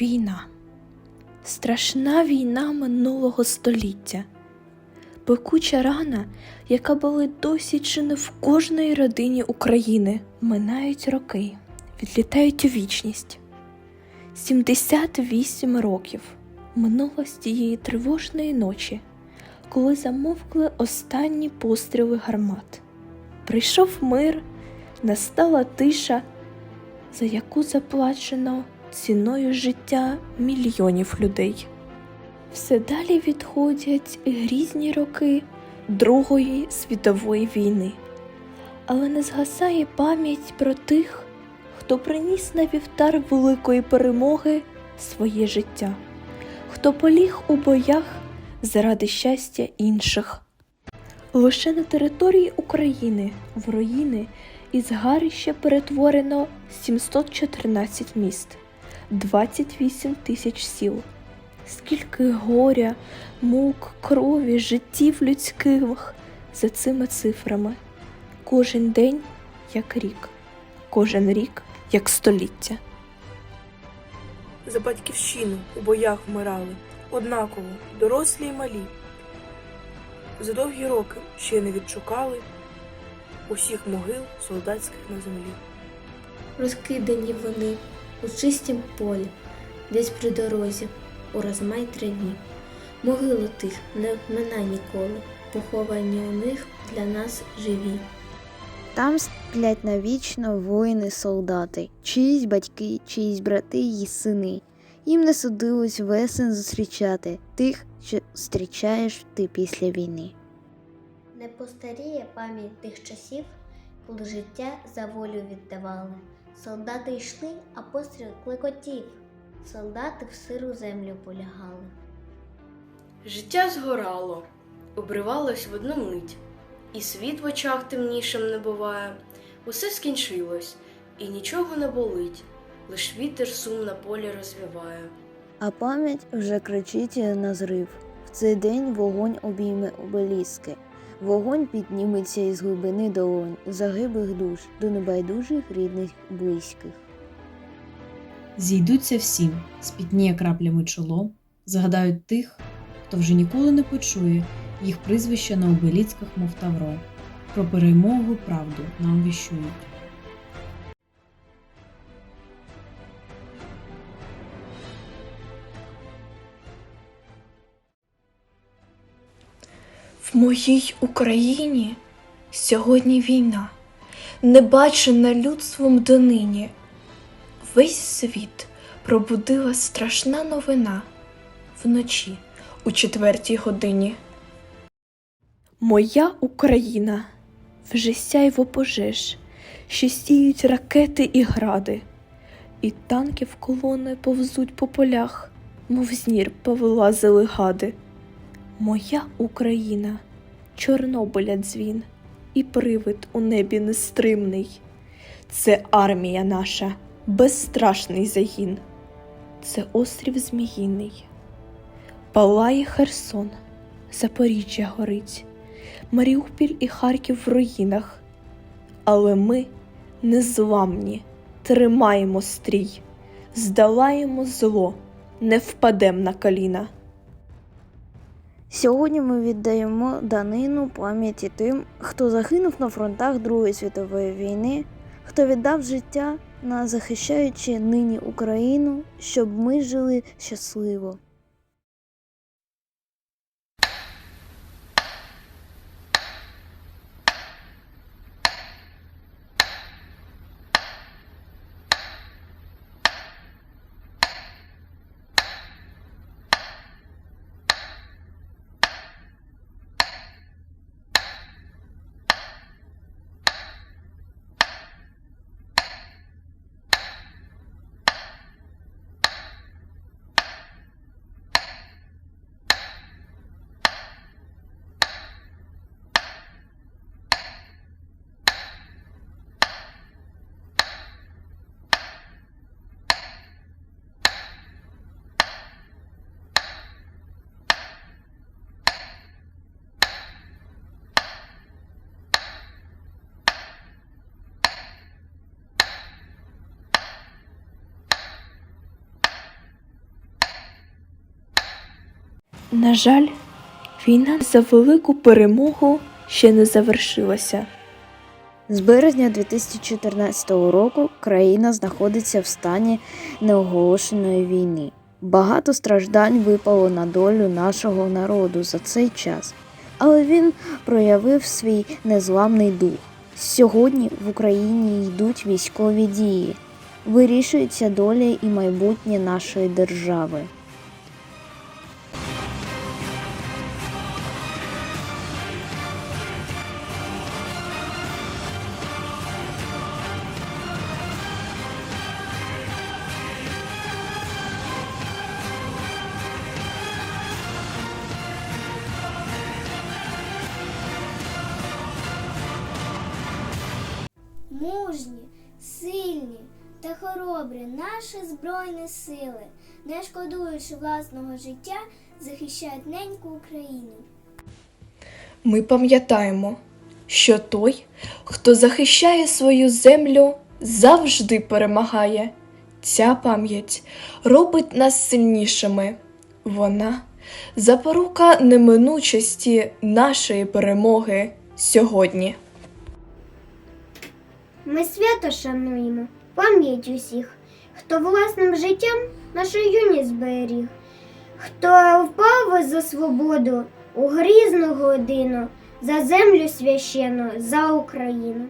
Війна. Страшна війна минулого століття. Пекуча рана, яка болить досі чи не в кожної родині України. Минають роки, відлітають у вічність. 78 років минуло з тієї тривожної ночі, коли замовкли останні постріли гармат. Прийшов мир, настала тиша, за яку заплачено ціною життя мільйонів людей. Все далі відходять грізні роки Другої світової війни, але не згасає пам'ять про тих, хто приніс на вівтар великої перемоги своє життя, хто поліг у боях заради щастя інших. Лише на території України в руїни із гарища перетворено 714 міст, 28 тисяч сіл. Скільки горя, мук, крові, життів людських за цими цифрами. Кожен день як рік, кожен рік як століття. За батьківщину у боях вмирали, однаково, дорослі й малі. За довгі роки ще не відшукали усіх могил солдатських на землі. Розкидані вони у чистім полі, десь при дорозі, у розмай траві. Могили тих не мина ніколи, поховані у них для нас живі. Там сплять навічно воїни-солдати, чиїсь батьки, чиїсь брати й сини. Їм не судилось весен зустрічати тих, що зустрічаєш ти після війни. Не постаріє пам'ять тих часів, коли життя за волю віддавали. Солдати йшли, а постріл клекотів. Солдати в сиру землю полягали. Життя згорало, обривалось в одну мить, і світ в очах темнішим не буває. Усе скінчилось, і нічого не болить, лиш вітер сум на полі розвіває. А пам'ять вже кричить на зрив. В цей день вогонь обійме обеліски. Вогонь підніметься із глибини долонь, загиблих душ до небайдужих рідних близьких. Зійдуться всі, спітніє краплями чоло, згадають тих, хто вже ніколи не почує їх прізвища на обеліцьках, мов тавро. Про перемогу правду нам віщують. В моїй Україні сьогодні війна, небачена людством донині. Весь світ пробудила страшна новина вночі у четвертій годині. Моя Україна вже сяйво пожеж, що сіють ракети і гради, і танки в колони повзуть по полях, мов знір повилазили гади. Моя Україна, Чорнобиля дзвін і привид у небі нестримний. Це армія наша, безстрашний загін. Це острів Зміїний. Палає Херсон, Запоріжжя горить, Маріуполь і Харків в руїнах. Але ми незламні, тримаємо стрій, здолаємо зло, не впадем на коліна. Сьогодні ми віддаємо данину пам'яті тим, хто загинув на фронтах Другої світової війни, хто віддав життя на захищаючи нині Україну, щоб ми жили щасливо. На жаль, війна за велику перемогу ще не завершилася. З березня 2014 року країна знаходиться в стані неоголошеної війни. Багато страждань випало на долю нашого народу за цей час, але він проявив свій незламний дух. Сьогодні в Україні йдуть військові дії, вирішується доля і майбутнє нашої держави. Мужні, сильні та хоробрі наші збройні сили, не шкодуючи власного життя, захищають неньку Україну. Ми пам'ятаємо, що той, хто захищає свою землю, завжди перемагає. Ця пам'ять робить нас сильнішими. Вона запорука неминучості нашої перемоги сьогодні. Ми свято шануємо пам'ять усіх, хто власним життям нашу юність зберіг, хто впав за свободу у грізну годину, за землю священну, за Україну.